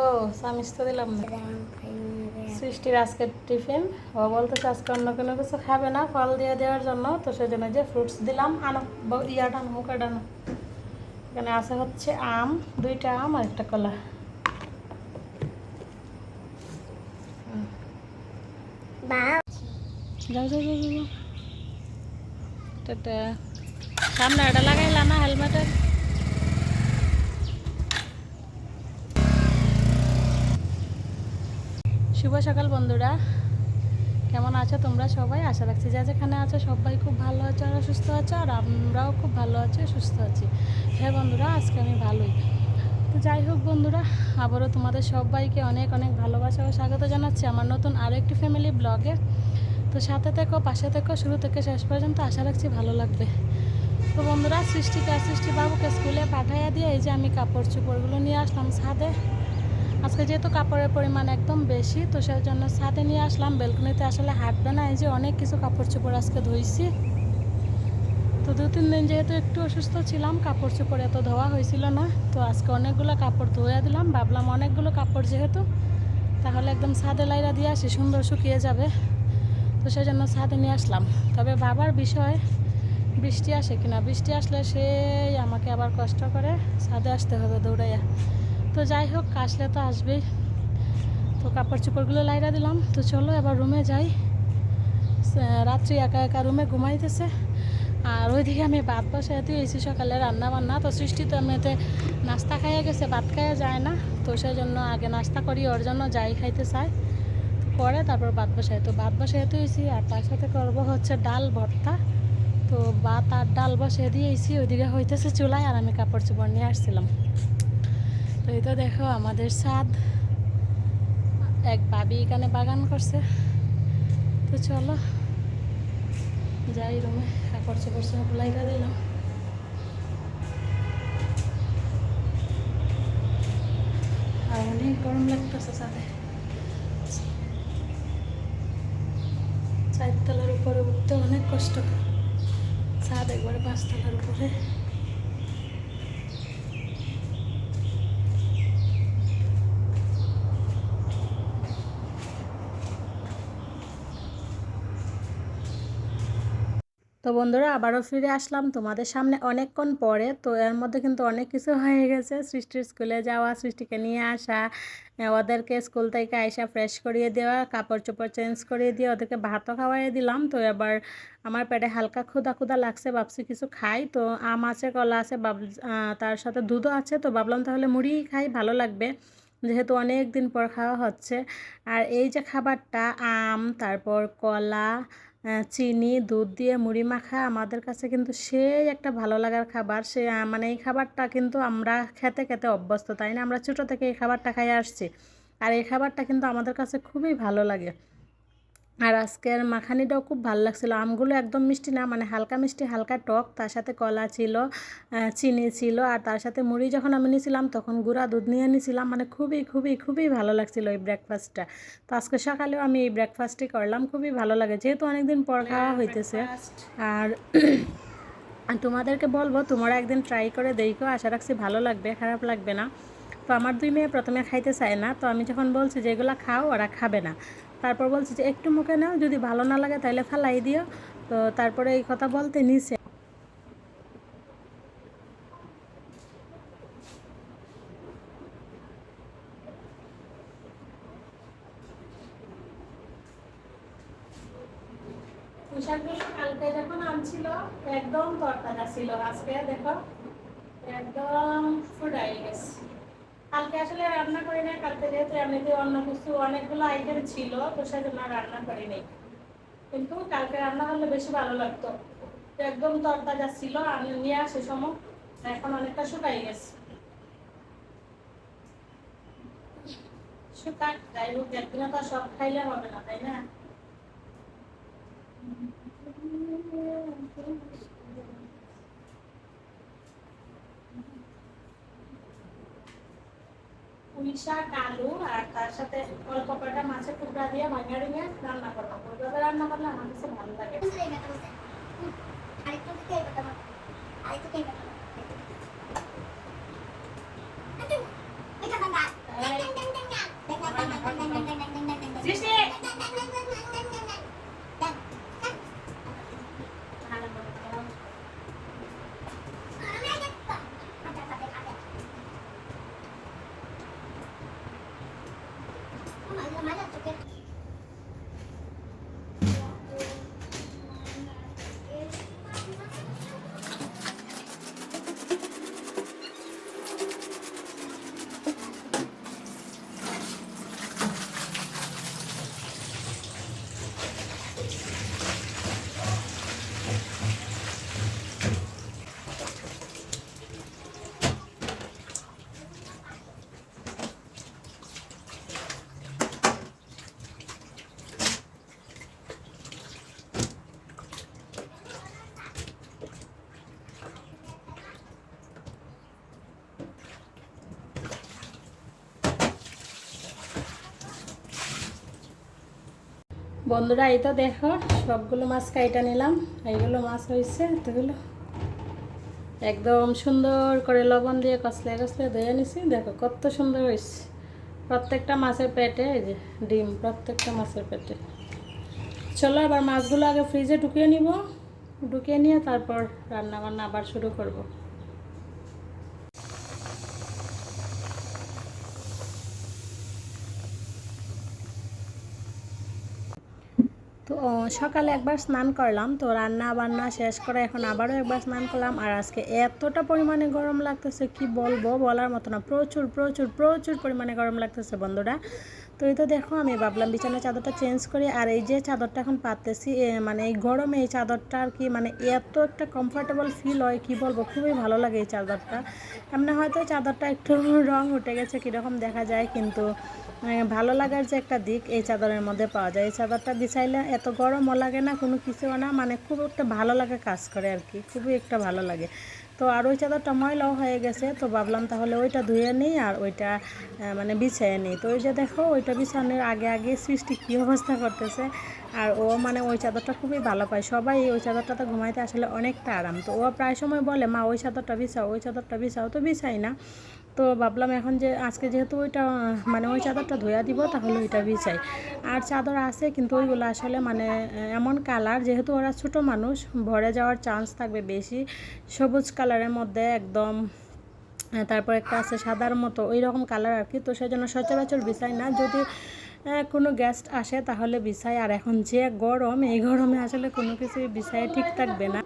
ও সামিস তো দিলাম না। সৃষ্টির আজকের টিফিন। ও বলতেছে, আজকে অন্য কোনো কিছু খাবে না, ফল দিয়ে দেওয়ার জন্য। তো সেই জন্য যে ফ্রুটস দিলাম, আনো ইয়াটা আনো মুখাটা আনো এখানে আছে হচ্ছে আম, দুইটা আম আর একটা কলা। যাও যাও যাও সামনে এটা লাগাইলা না হেলমেটের শুভ সকাল বন্ধুরা। কেমন আছো তোমরা সবাই? আশা রাখছি যা যেখানে আছো সবাই খুব ভালো আছো আর সুস্থ আছো, আর আমরাও খুব ভালো আছি, সুস্থ আছি। হ্যাঁ বন্ধুরা, আজকে আমি ভালোই। তো যাই হোক বন্ধুরা, আবারও তোমাদের সবাইকে অনেক অনেক ভালোবাসা ও স্বাগত জানাচ্ছি আমার নতুন আরও একটি ফ্যামিলি ব্লগে তো সাথে থেকো, পাশে থেকো, শুরু থেকে শেষ পর্যন্ত আশা রাখছি ভালো লাগবে। তো বন্ধুরা, সৃষ্টিকে সৃষ্টি বাবুকে স্কুলে পাঠাইয়া দিয়ে এই যে আমি কাপড় চোপড়গুলো নিয়ে আসলাম ছাদে। আজকে যেহেতু কাপড়ের পরিমাণ একদম বেশি, তো সেই জন্য ছাদে নিয়ে আসলাম। বেলকনিতে আসলে হাঁটবে না, এই যে অনেক কিছু কাপড় চোপড় আজকে ধুইছি। তো দু তিন দিন যেহেতু একটু অসুস্থ ছিলাম কাপড় চোপড় এত ধোয়া হয়েছিল না, তো আজকে অনেকগুলো কাপড় ধুয়ে দিলাম। ভাবলাম অনেকগুলো কাপড় যেহেতু, তাহলে একদম ছাদে লাইরা দিয়ে আসি, সুন্দর শুকিয়ে যাবে। তো সেই জন্য ছাদে নিয়ে আসলাম। তবে বাবার বিষয়, বৃষ্টি আসে কিনা? বৃষ্টি আসলে সেই আমাকে আবার কষ্ট করে ছাদে আসতে হবে দৌড়াইয়া। তো যাই হোক, আসলে তো আসবেই। তো কাপড় চোপড়গুলো লাইরা দিলাম। তো চলো এবার রুমে যাই। রাত্রি একা একা রুমে ঘুমাইতেছে। আর ওইদিকে আমি ভাত বসাই দিয়েছি সকালে রান্না বান্না তো সৃষ্টি তো এমনিতে নাস্তা খাইয়া গেছে, ভাত খাইয়া যায় না। তো সেই জন্য আগে নাস্তা করি, ওর জন্য যাই খাইতে চায়। করে তারপর ভাত বসাই তো ভাত বসাই দিয়েছি, আর তার সাথে করব হচ্ছে ডাল ভর্তা। তো ভাত আর ডাল বসিয়ে দিয়েছি, ওইদিকে হইতেছে চুলায়, আর আমি কাপড় চোপড় নিয়ে আসছিলাম। তো এই তো দেখো আমাদের সাদ। এক বাবি এখানে বাগান করছে। তো চলো, যাই রুমে। চোপড় সব লাইটা দিলাম। আর অনেক গরম লাগতেছে ছাদে। চারতলার উপরে উঠতে অনেক কষ্ট। ছাদ একবারে পাঁচতলার উপরে। তো বন্ধুরা, আবারও ফিরে আসলাম তোমাদের সামনে অনেকক্ষণ পরে। তো এর মধ্যে কিন্তু অনেক কিছু হয়ে গেছে। সৃষ্টির স্কুলে যাওয়া, সৃষ্টিকে নিয়ে আসা ওদেরকে স্কুল থেকে আইসা ফ্রেশ করিয়ে দেওয়া, কাপড় চোপড় চেঞ্জ করিয়ে দিয়ে ওদেরকে ভাতও খাওয়াইয়ে দিলাম। তো এবার আমার পেটে হালকা ক্ষুদা ক্ষুদা লাগছে, ভাবছি কিছু খাই। তো আম আছে, কলা আছে তার সাথে দুধও আছে। তো ভাবলাম তাহলে মুড়ি খাই, ভালো লাগবে। যেহেতু অনেক দিন পর খাওয়া হচ্ছে। আর এই যে খাবারটা, আম, তারপর কলা চিনি, দুধ দিয়ে মুড়ি মাখা আমাদের কাছে কিন্তু সেই একটা ভালো লাগার খাবার। সে মানে এই খাবারটা কিন্তু আমরা খেতে খেতে অভ্যস্ত, তাই না? আমরা ছোটো থেকে এই খাবারটা খাই আসছি। আর এই খাবারটা কিন্তু আমাদের কাছে খুবই ভালো লাগে। আর আজকের মাখানিটাও খুব ভালো লাগছিল। আমগুলো একদম মিষ্টি না মানে হালকা মিষ্টি হালকা টক তার সাথে কলা ছিল চিনি ছিল আর তার সাথে মুড়ি যখন আমি নিয়েছিলাম তখন গুঁড়া দুধ নিয়ে নিয়েছিলাম মানে খুবই খুবই খুবই ভালো লাগছিল এই ব্রেকফাস্টটা তো আজকে সকালেও আমি এই ব্রেকফাস্টই করলাম খুবই ভালো লাগে। যেহেতু অনেকদিন পর খাওয়া হইতেছে। আর আর তোমাদেরকে বলব তোমরা একদিন ট্রাই করে দেখো আশা রাখছি ভালো লাগবে খারাপ লাগবে না। তো আমার দুই মেয়ে প্রথমে খাইতে চায় না তো আমি যখন বলছি যে এগুলো খাও ওরা খাবে না। তারপর বলছি যে, একটু মুখে নাও, যদি ভালো না লাগে তাহলে ফালাই দিও। তো তারপরে এই কথা বলতে নিছে। একদম ছিল, আজকে দেখো, একদম গেছে। কালকে আসলে রান্না করি নাই, কালকে যেহেতু এমনিতে অন্য কিছু অনেকগুলো আইটেম ছিল, তো সেজন্য রান্না করি নাই। কিন্তু কালকে রান্না করলে বেশি ভালো লাগতো। একদম তরতাজা ছিল, আমি নিয়ে আসি সময় এখন অনেকটা শুকাই গেছে। শুকাক, যাই হোক, একদিনে তো সব খাইলে হবে না, তাই না পুঁই শাক আলু আর তার সাথে অল্প কটা মাছের টুকরা দিয়ে ভাঙা রিঙে রান্না করব ওইভাবে রান্না করলে আমার কাছে ভালো লাগে। আরেকটু এই বন্ধুরা, এই তো দেখো, সবগুলো মাছ কাইটা নিলাম। এইগুলো মাছ হয়েছে এতগুলো একদম সুন্দর করে লবণ দিয়ে কষলে কষলে ধুয়ে নিছি। দেখো কত সুন্দর হয়েছে প্রত্যেকটা মাছের পেটে, এই যে ডিম, প্রত্যেকটা মাছের পেটে। চলো আবার মাছগুলো আগে ফ্রিজে ঢুকিয়ে নিব। ঢুকিয়ে নিয়ে তারপর রান্না বান্না আবার শুরু করব। সকালে একবার স্নান করলাম। তো রান্না বান্না শেষ করে এখন আবারও একবার স্নান করলাম। আর আজকে এতটা পরিমাণে গরম লাগতেছে, কি বলব বলার মতো না। প্রচুর প্রচুর প্রচুর পরিমাণে গরম লাগতেছে বন্ধুরা। তো এই তো দেখো, আমি ভাবলাম বিছানার চাদরটা চেঞ্জ করি, আর এই যে চাদরটা এখন পাততেছি মানে এই গরমে এই চাদরটা আর কি মানে এত একটা কমফোর্টেবল ফিল হয়, কি বলব, খুবই ভালো লাগে এই চাদরটা। এমনি হয়তো চাদরটা একটু রং উঠে গেছে, কীরকম দেখা যায়, কিন্তু ভালো লাগার যে একটা দিক এই চাদরের মধ্যে পাওয়া যায়। এই চাদরটা বিছাইলে এত গরমও লাগে না, কোনো কিছুও না মানে খুব একটা ভালো লাগে কাজ করে আর কি, খুবই একটা ভালো লাগে। তো আর ওই চাদরটা ময়লাও হয়ে গেছে, তো ভাবলাম তাহলে ওইটা ধুয়ে নিই আর ওইটা মানে বিছিয়ে নিই। তো ওই যে দেখো, ওইটা বিছানোর আগে আগে সৃষ্টি কী অবস্থা করতেছে। আর ও মানে ওই চাদরটা খুবই ভালো পায়। সবাই ওই চাদরটাতে ঘুমাইতে আসলে অনেকটা আরাম। তো ও প্রায় সময় বলে, মা, ওই চাদরটা বিছাও, ওই চাদরটা বিছাও। তো বিছাই না। তো ভাবলাম এখন যে আজকে যেহেতু ওইটা মানে ওই চাদরটা ধোয়া দিব তাহলে ওইটা বিছাই আর চাদর আছে কিন্তু ওইগুলো আসলে মানে এমন কালার যেহেতু ওরা ছোট মানুষ ভরে যাওয়ার চান্স থাকবে বেশি। সবুজ কালারের মধ্যে একদম তারপর একটা আছে সাদার মতো ওই রকম কালার আর কি। তো সেই জন্য সচরাচর বিছাই না। যদি কোনো গেস্ট আসে তাহলে বিছাই আর এখন যে গরম এই গরমে আসলে কোনো কিছু বিছাই ঠিক থাকবে না।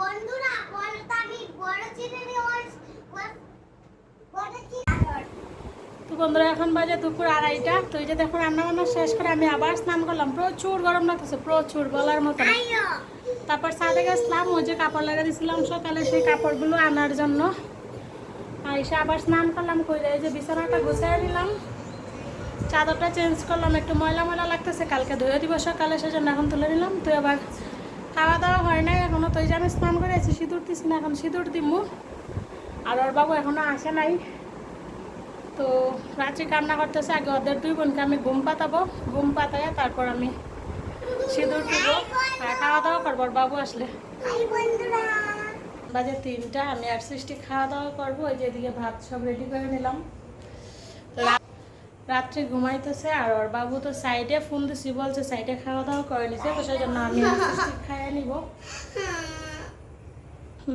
বন্ধুরা আমি বড় তো বন্ধুরা এখন বাজে দুপুর আড়াইটা। তো এই যে দেখো রান্না বান্না শেষ করে আমি আবার স্নান করলাম। প্রচুর গরম লাগতেছে প্রচুর বলার মতো। তারপর ছাদে গেছিলাম ওই যে কাপড় লাগা দিয়েছিলাম সকালে সেই কাপড়গুলো আনার জন্য। আর এসে আবার স্নান করলাম কইলে এই যে বিছানাটা গুছিয়ে নিলাম। চাদরটা চেঞ্জ করলাম একটু ময়লা ময়লা লাগতেছে কালকে ধুয়ে দিব সকালে সেজন্য এখন তুলে নিলাম। তো এবার খাওয়া দাওয়া হয় নাই, এখনও তো আমি স্নান করে আছি, সিঁদুর দিছি না এখন, সিঁদুর দিমু। আর ওর বাবু এখনও আসে নাই। তো রাত্রি কান্না করতেছে, আগে ওদের দুই বোনকে আমি ঘুম পাতাবো। ঘুম পাতায় তারপর আমি সিঁদুর দিব। খাওয়া দাওয়া করব বাবু আসলে। বাজে তিনটা, আমি আর সৃষ্টি খাওয়া দাওয়া করব, ওই যে এদিকে ভাত সব রেডি করে নিলাম। রাত্রে ঘুমাইতেছে আর ওর বাবু তো সাইডে ফোন দিছি, বলছে সাইডে খাওয়া দাওয়া করে নিছে, তো সেই জন্য আমি খাইয়ে নিব।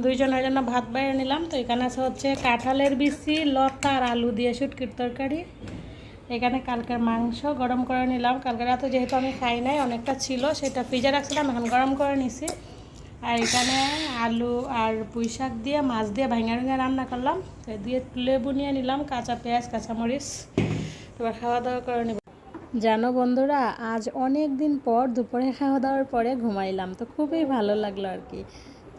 দুইজনের জন্য ভাত বাইরে নিলাম, তো এখানে আছে হচ্ছে কাঁঠালের বিচি, লতা আর আলু দিয়ে শুটকির তরকারি। এখানে কালকের মাংস গরম করে নিলাম। কালকে রাতে যেহেতু আমি খাই নাই, অনেকটা ছিল, সেটা ফ্রিজে রাখছিলাম, এখন গরম করে নিছি। আর এখানে আলু আর পুঁই শাক দিয়ে, মাছ দিয়ে ভাঙা ভেঙে রান্না করলাম। দিয়ে লেবু নিয়ে নিলাম, কাঁচা পেঁয়াজ, কাঁচামরিচ। এবার খাওয়া দাওয়া করে নেব। জানো বন্ধুরা, আজ অনেক দিন পর দুপুরে খাওয়া দাওয়ার পরে ঘুমাইলাম, তো খুবই ভালো লাগল আর কি।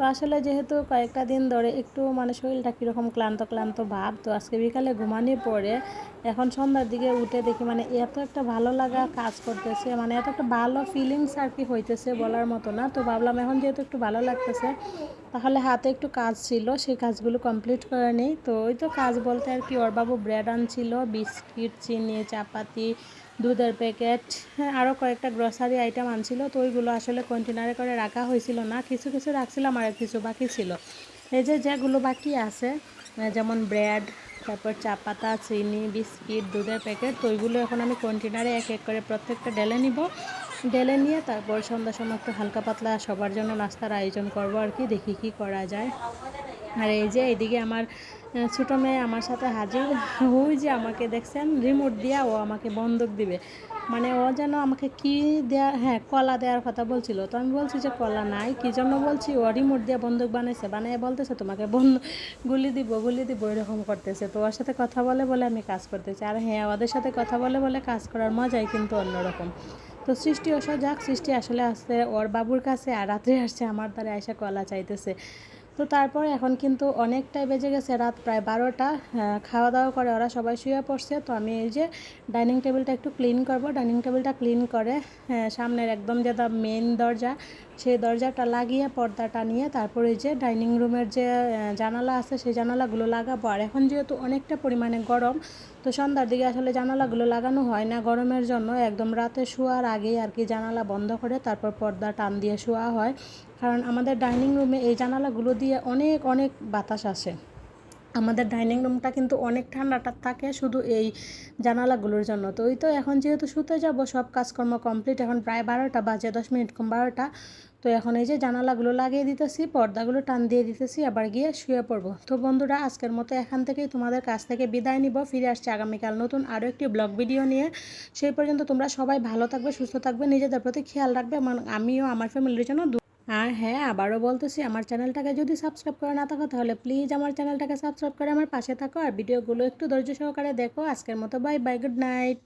তো আসলে যেহেতু কয়েকটা দিন ধরে একটু মানে শরীরটা কীরকম ক্লান্ত ক্লান্ত ভাব, তো আজকে বিকালে ঘুমানোর পরে এখন সন্ধ্যার দিকে উঠে দেখি মানে এত একটা ভালো লাগা কাজ করতেছে মানে এত একটা ভালো ফিলিংস আর কি হইতেছে বলার মতো না। তো ভাবলাম এখন যেহেতু একটু ভালো লাগতেছে, তাহলে হাতে একটু কাজ ছিল, সেই কাজগুলো কমপ্লিট করে নিই। তো ওই তো কাজ বলতে আর কি, ওর বাবু ব্রেড আনছিল, বিস্কিট, চিনি, চাপাতি দুধের প্যাকেট আরও কয়েকটা গ্রসারি আইটেম আনছিল, তো ওইগুলো আসলে কন্টেনারে করে রাখা হয়েছিল না, কিছু কিছু রাখছিলাম আর কিছু বাকি ছিল। এই যে যেগুলো বাকি আছে যেমন ব্রেড তারপর চা পাতা, চিনি, বিস্কিট, দুধের প্যাকেট তো ওইগুলো এখন আমি কন্টেনারে এক এক করে প্রত্যেকটা ডেলে নিব। ডেলে নিয়ে তারপর সন্ধ্যার সময় একটু হালকা পাতলা সবার জন্য নাস্তার আয়োজন করব আর কি, দেখি কি করা যায়। আর এই যে এইদিকে আমার ছোটো মেয়ে আমার সাথে হাজির। ওই যে আমাকে দেখছেন রিমোট দিয়া ও আমাকে বন্দুক দিবে। মানে ও যেন আমাকে কি দেয়া হ্যাঁ কলা দেওয়ার কথা বলছিল। তো আমি বলছি যে কলা নাই, কি জন্য বলছি? ও রিমোট দিয়ে বন্দুক বানাইছে বানিয়ে বলতেছে, তোমাকে বন্দুক গুলি দিব গুলি দিব, এরকম করতেছে। তো ওর সাথে কথা বলে বলে আমি কাজ করতেছি। আর হ্যাঁ ওদের সাথে কথা বলে বলে কাজ করার মজাই কিন্তু অন্যরকম। তো সৃষ্টি ওসব যাক সৃষ্টি আসলে আসছে ওর বাবুর কাছে, আর রাত্রে আসছে আমার দ্বারা এসে কলা চাইতেছে। তো তারপর এখন কিন্তু অনেকটাই বেজে গেছে রাত প্রায় বারোটা। খাওয়া দাওয়া করে ওরা সবাই শুয়ে পড়ছে। তো আমি এই যে ডাইনিং টেবিলটা একটু ক্লিন করব। ডাইনিং টেবিলটা ক্লিন করে হ্যাঁ, সামনের একদম যেটা মেন দরজা সেই দরজাটা লাগিয়ে পর্দাটা নিয়ে তারপরে এই যে ডাইনিং রুমের যে জানালা আছে সেই জানালাগুলো লাগাবো। আর এখন যেহেতু অনেকটা পরিমাণে গরম তো সন্ধ্যার দিকে আসলে জানালাগুলো লাগানো হয় না। গরমের জন্য একদম রাতে শোয়ার আগেই আর কি জানালা বন্ধ করে তারপর পর্দা টান দিয়ে শোয়া হয়। কারণ আমাদের ডাইনিং রুমে এই জানালাগুলো দিয়ে অনেক অনেক বাতাস আসে। আমাদের ডাইনিং রুমটা কিন্তু অনেক ঠান্ডাটা থাকে শুধু এই জানালাগুলোর জন্য। তো ওই তো এখন যেহেতু শুতে যাব, সব কাজকর্ম কমপ্লিট। এখন প্রায় বারোটা বাজে, দশ মিনিট কম বারোটা। তো এখন এই যে জানালাগুলো লাগিয়ে দিতেছি, পর্দাগুলো টান দিয়ে দিতেছি, আবার গিয়ে শুয়ে পড়ব। তো বন্ধুরা, আজকের মতো এখান থেকেই তোমাদের কাছ থেকে বিদায় নিব। ফিরে আসছে আগামীকাল নতুন আরও একটি ব্লগ ভিডিও নিয়ে। সেই পর্যন্ত তোমরা সবাই ভালো থাকবে, সুস্থ থাকবে, নিজেদের প্রতি খেয়াল রাখবে আমিও আমার ফ্যামিলির জন্য আর হ্যাঁ আবারও বলতেছি, আমার চ্যানেলটাকে যদি সাবস্ক্রাইব করে না থাকো, তাহলে প্লিজ আমার চ্যানেলটাকে সাবস্ক্রাইব করে আমার পাশে থাকো, আর ভিডিওগুলো একটু ধৈর্য সহকারে দেখো। আজকের মতো বাই বাই গুড নাইট